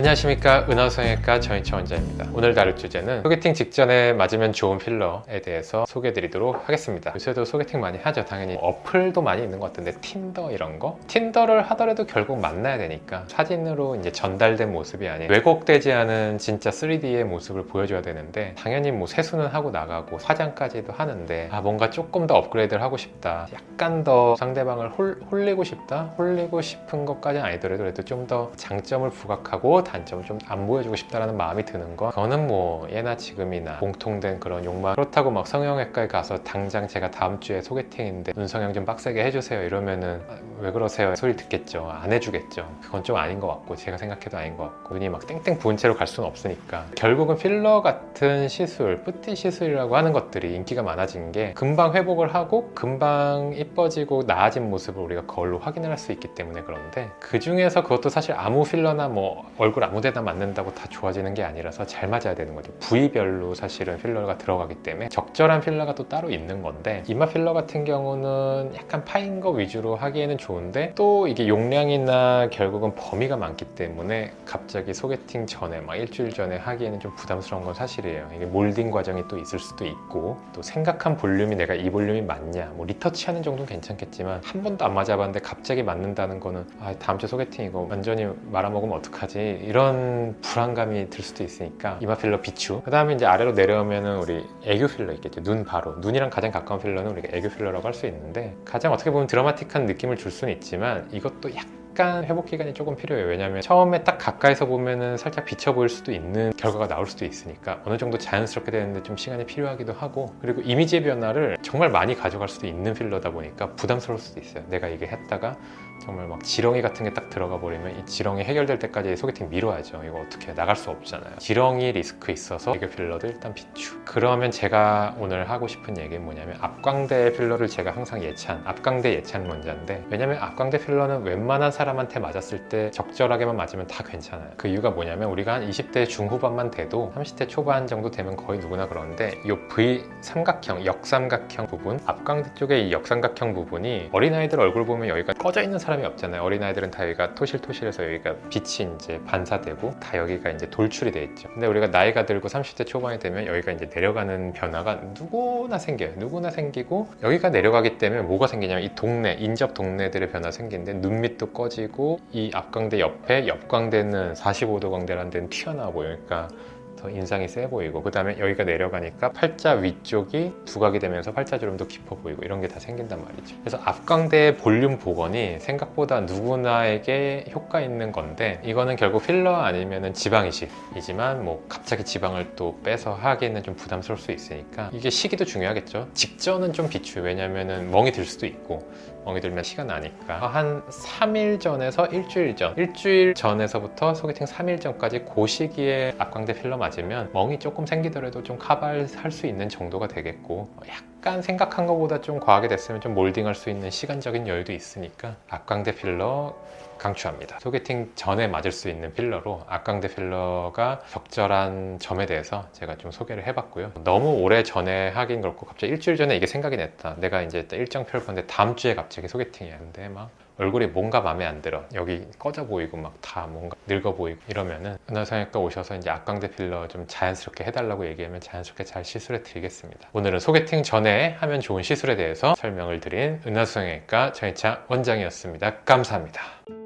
안녕하십니까. 은하성형외과 전인철 원장입니다. 오늘 다룰 주제는 소개팅 직전에 맞으면 좋은 필러에 대해서 소개해드리도록 하겠습니다. 요새도 소개팅 많이 하죠. 당연히 어플도 많이 있는 것 같은데 틴더 이런 거? 틴더를 하더라도 결국 만나야 되니까 사진으로 이제 전달된 모습이 아닌 왜곡되지 않은 진짜 3D의 모습을 보여줘야 되는데 당연히 뭐 세수는 하고 나가고 화장까지도 하는데 아 뭔가 조금 더 업그레이드를 하고 싶다. 약간 더 상대방을 홀, 홀리고 싶다? 홀리고 싶은 것까지는 아니더라도 좀 더 장점을 부각하고 단점을 좀 안 보여주고 싶다라는 마음이 드는 거 그거는 뭐 예나 지금이나 공통된 그런 욕망 그렇다고 막 성형외과에 가서 당장 제가 다음 주에 소개팅인데 눈 성형 좀 빡세게 해주세요 이러면은 아, 왜 그러세요? 소리 듣겠죠. 안 해주겠죠. 그건 좀 아닌 것 같고 제가 생각해도 아닌 것 같고 눈이 막 땡땡 부은 채로 갈 수는 없으니까 결국은 필러 같은 시술 뿌띠 시술이라고 하는 것들이 인기가 많아진 게 금방 회복을 하고 금방 이뻐지고 나아진 모습을 우리가 거울로 확인을 할 수 있기 때문에 그런데 그 중에서 그것도 사실 아무 필러나 뭐 얼굴 아무 데나 맞는다고 다 좋아지는 게 아니라서 잘 맞아야 되는 거죠. 부위별로 사실은 필러가 들어가기 때문에 적절한 필러가 또 따로 있는 건데 이마 필러 같은 경우는 약간 파인 거 위주로 하기에는 좋은데 또 이게 용량이나 결국은 범위가 많기 때문에 갑자기 소개팅 전에 막 일주일 전에 하기에는 좀 부담스러운 건 사실이에요. 이게 몰딩 과정이 또 있을 수도 있고 또 생각한 볼륨이 내가 이 볼륨이 맞냐. 뭐 리터치 하는 정도는 괜찮겠지만 한 번도 안 맞아봤는데 갑자기 맞는다는 거는 아 다음 주 소개팅이고 완전히 말아먹으면 어떡하지 이런 불안감이 들 수도 있으니까 이마 필러 비추. 그 다음에 이제 아래로 내려오면은 우리 애교 필러 있겠죠. 눈 바로. 눈이랑 가장 가까운 필러는 우리가 애교 필러라고 할 수 있는데 가장 어떻게 보면 드라마틱한 느낌을 줄 수는 있지만 이것도 약간 회복 기간이 조금 필요해요 왜냐면 처음에 딱 가까이서 보면은 살짝 비쳐 보일 수도 있는 결과가 나올 수도 있으니까 어느 정도 자연스럽게 되는데 좀 시간이 필요하기도 하고 그리고 이미지의 변화를 정말 많이 가져갈 수도 있는 필러다 보니까 부담스러울 수도 있어요 내가 이게 했다가 정말 막 지렁이 같은 게 딱 들어가 버리면 이 지렁이 해결될 때까지 소개팅 미뤄야죠. 이거 어떻게 해? 나갈 수 없잖아요. 지렁이 리스크 있어서 애교 필러도 일단 비추. 그러면 제가 오늘 하고 싶은 얘기는 뭐냐면 앞광대 필러를 제가 항상 예찬, 앞광대 예찬 원자인데 왜냐면 앞광대 필러는 웬만한 사람 한테 맞았을 때 적절하게만 맞으면 다 괜찮아요. 그 이유가 뭐냐면 우리가 한 20대 중후반만 돼도 30대 초반 정도 되면 거의 누구나 그러는데 이 V 삼각형, 역삼각형 부분, 앞광대 쪽에 이 역삼각형 부분이 어린아이들 얼굴 보면 여기가 꺼져 있는 사람이 없잖아요. 어린아이들은 다 여기가 토실토실해서 여기가 빛이 이제 반사되고 다 여기가 이제 돌출이 돼 있죠. 근데 우리가 나이가 들고 30대 초반이 되면 여기가 이제 내려가는 변화가 누구나 생겨요. 누구나 생기고 여기가 내려가기 때문에 뭐가 생기냐면 이 동네, 인접 동네들의 변화 생기는데 눈 밑도 꺼 지고 이 앞광대 옆에 옆광대는 45도 광대라는 데는 보여요. 그러니까 더 인상이 세 보이고 그 다음에 여기가 내려가니까 팔자 위쪽이 두각이 되면서 팔자주름도 깊어 보이고 이런 게 다 생긴단 말이죠 그래서 앞광대의 볼륨 복원이 생각보다 누구나에게 효과 있는 건데 이거는 결국 필러 아니면 지방 이식이지만 뭐 갑자기 지방을 또 빼서 하기에는 좀 부담스러울 수 있으니까 이게 시기도 중요하겠죠. 직전은 좀 비추. 왜냐면은 멍이 들 수도 있고 멍이 들면 시간 나니까. 한 3일 전에서 일주일 전. 일주일 전에서부터 소개팅 3일 전까지 그 시기에 앞광대 필러 맞 으면 멍이 조금 생기더라도 좀 카발할 수 있는 정도가 되겠고 약간 생각한 것보다 좀 과하게 됐으면 좀 몰딩할 수 있는 시간적인 여유도 있으니까 앞광대 필러 강추합니다. 소개팅 전에 맞을 수 있는 필러로 앞광대 필러가 적절한 점에 대해서 제가 좀 소개를 해봤고요. 너무 오래 전에 하긴 그렇고 갑자기 일주일 전에 이게 생각이 났다. 내가 이제 일정 펼 건데 다음 주에 갑자기 소개팅이야. 근데 막 얼굴이 뭔가 마음에 안 들어. 여기 꺼져 보이고 막 다 뭔가 늙어 보이고 이러면은 은하성형외과 오셔서 이제 앞광대 필러 좀 자연스럽게 해달라고 얘기하면 자연스럽게 잘 시술해 드리겠습니다. 오늘은 소개팅 전에 하면 좋은 시술에 대해서 설명을 드린 은하성형외과 전희창 원장이었습니다. 감사합니다.